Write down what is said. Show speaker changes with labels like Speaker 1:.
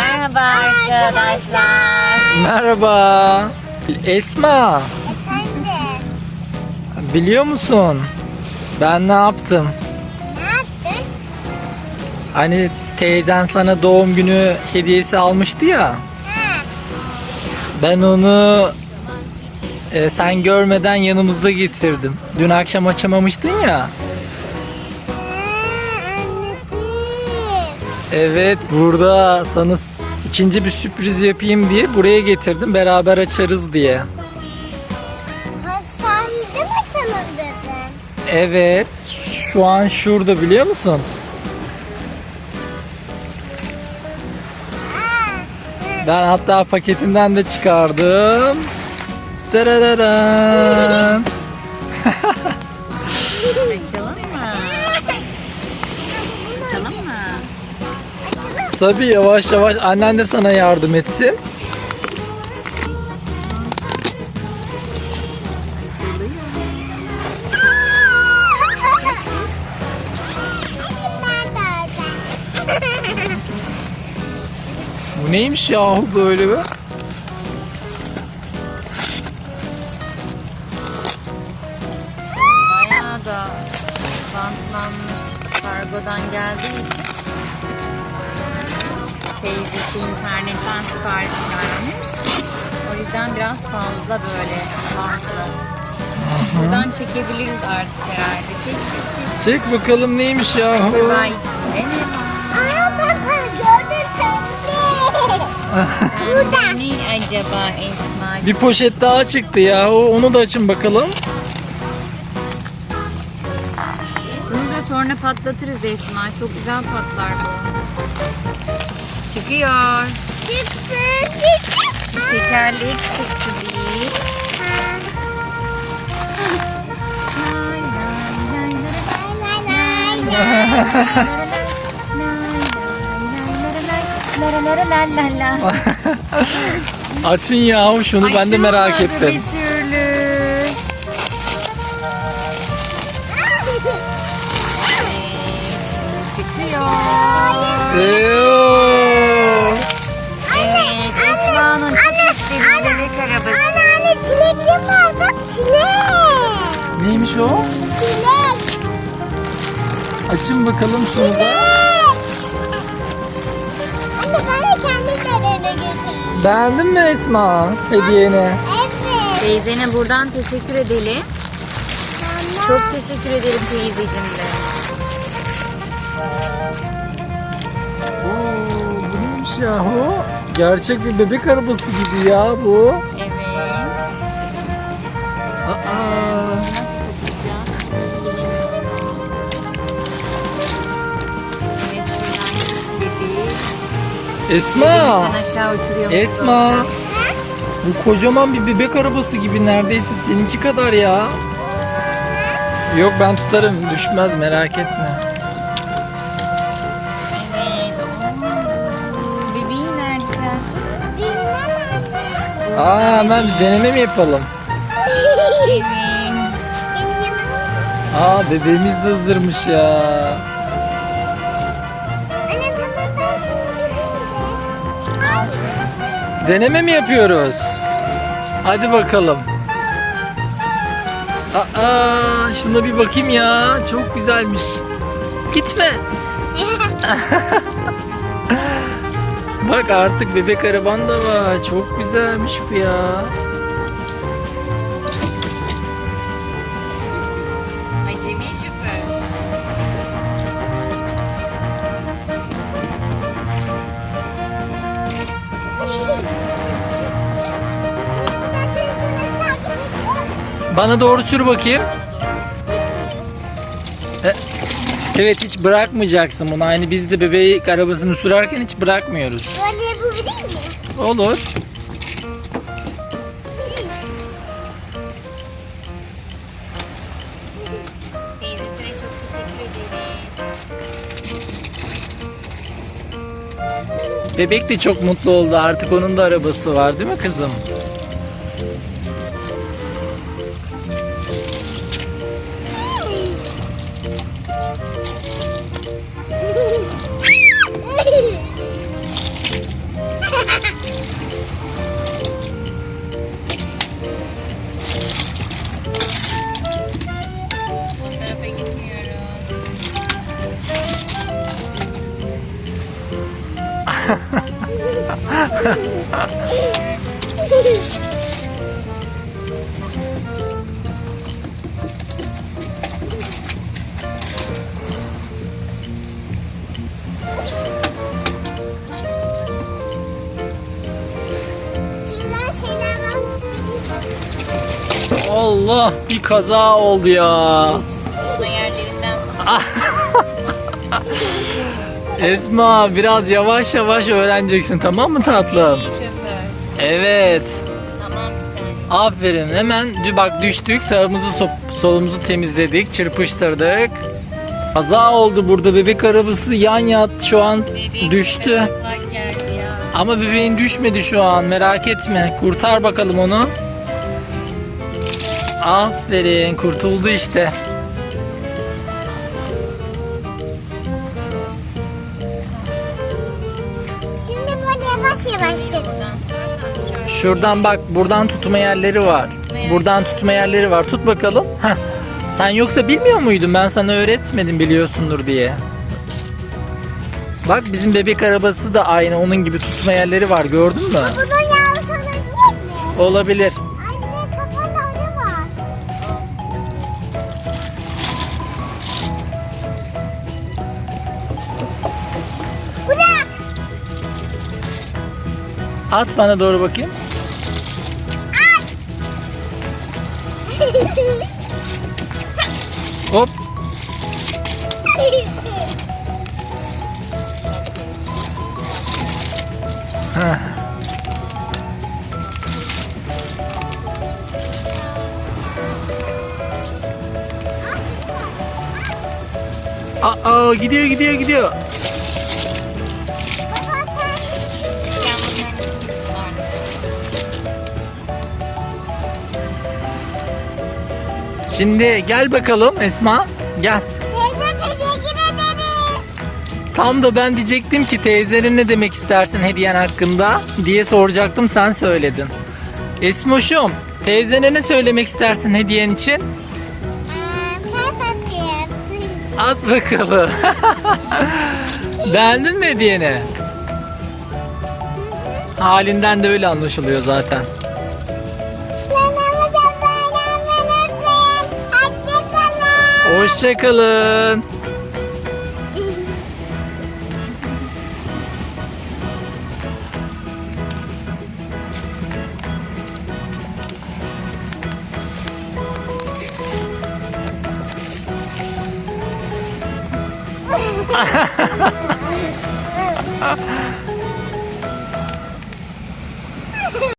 Speaker 1: Merhaba arkadaşlar.
Speaker 2: Merhaba. Esma,
Speaker 3: Efendim.
Speaker 2: biliyor musun? Ben ne yaptım?
Speaker 3: Ne yaptın?
Speaker 2: Hani teyzen sana doğum günü hediyesi almıştı ya.
Speaker 3: Ha.
Speaker 2: Ben onu e, sen görmeden yanımızda getirdim. Dün akşam açamamıştın ya. Evet burada sana ikinci bir sürpriz yapayım diye buraya getirdim. Beraber açarız diye.
Speaker 3: Ha, sahilde mi açalım dedin?
Speaker 2: Evet şu an şurada biliyor musun? Ben hatta paketinden de çıkardım. Darararan. Tabii yavaş yavaş annen de sana yardım etsin. Bu neymiş yahu böyle be?
Speaker 1: Bayağı da bantlanmış. Kargodan geldiği için teyzesi internetten sipariş vermiş. O yüzden biraz fazla böyle bantlı. Buradan çekebiliriz artık herhalde. Çek çek çek.
Speaker 2: Çek bakalım neymiş yahu.
Speaker 1: Acaba içinde ne var?
Speaker 3: Aa bak gördün pembe.
Speaker 1: Pembe ne acaba Esma?
Speaker 2: Bir poşet daha çıktı yahu. Onu da açın bakalım.
Speaker 1: Bunu da sonra patlatırız Esma. Çok güzel patlar bu. Çıkıyor.
Speaker 3: Çıktı. Çıktı.
Speaker 1: Tekerlek çıktı bir.
Speaker 2: Açın yahu şunu ben de merak ettim.
Speaker 1: Evet, çıkıyor.
Speaker 2: Eyo.
Speaker 3: Çilekli var bak çilek.
Speaker 2: Neymiş o?
Speaker 3: Çilek.
Speaker 2: Açın bakalım şunu da.
Speaker 3: Anne ben de kendi bebeğime götürürüm.
Speaker 2: Beğendin mi Esma hediyeni?
Speaker 3: Evet.
Speaker 1: Teyzene buradan teşekkür edelim.
Speaker 3: Tamam.
Speaker 1: Çok teşekkür ederim teyzeciğim de.
Speaker 2: Oo, bu neymiş yahu? Gerçek bir bebek arabası gibi ya bu. Aa. Esma. Esma. Bu kocaman bir bebek arabası gibi neredeyse seninki kadar ya. Yok ben tutarım düşmez merak etme. Aa hemen bir deneme mi yapalım? Aa bebeğimiz de hazırmış ya. Deneme mi yapıyoruz? Hadi bakalım. Aa şuna bir bakayım ya. Çok güzelmiş. Gitme. Bak artık bebek araban da var. Çok güzelmiş bu ya. Bana doğru sür bakayım. E, Evet hiç bırakmayacaksın bunu. Aynı biz de bebek arabasını sürerken hiç bırakmıyoruz.
Speaker 3: Böyle yapabilir miyim?
Speaker 2: Olur.
Speaker 1: Teyzesine çok teşekkür ederiz.
Speaker 2: Bebek de çok mutlu oldu. Artık onun da arabası var değil mi kızım?
Speaker 3: Ha ha ha.
Speaker 2: Allah bir kaza oldu ya.
Speaker 1: Ona yerlerinden
Speaker 2: Esma biraz yavaş yavaş öğreneceksin tamam mı tatlım? Evet.
Speaker 1: Tamam.
Speaker 2: Aferin hemen bak düştük sağımızı so- solumuzu temizledik çırpıştırdık. Kaza oldu burada bebek arabası yan yat şu an
Speaker 1: Bebeğim
Speaker 2: düştü. Ama bebeğin düşmedi şu an merak etme kurtar bakalım onu. Aferin kurtuldu işte.
Speaker 3: Şimdi böyle yavaş yavaş
Speaker 1: düşer.
Speaker 2: Şuradan bak buradan tutma yerleri var. Buradan tutma yerleri var tut bakalım. Heh. Sen yoksa bilmiyor muydun ben sana öğretmedim biliyorsundur diye. Bak bizim bebek arabası da aynı onun gibi tutma yerleri var gördün mü?
Speaker 3: Bunun yağlısı olabilir mi?
Speaker 2: Olabilir. At bana doğru bakayım. Hop. Heh. Aa gidiyor gidiyor gidiyor. Şimdi gel bakalım Esma. Gel.
Speaker 3: teyze teşekkür ederim.
Speaker 2: Tam da ben diyecektim ki teyzenin ne demek istersin hediyen hakkında diye soracaktım sen söyledin. Esmoşum teyzene ne söylemek istersin hediyen için?
Speaker 3: Satayım.
Speaker 2: At bakalım. Beğendin mi hediyeni? Halinden de öyle anlaşılıyor zaten. Hoşçakalın.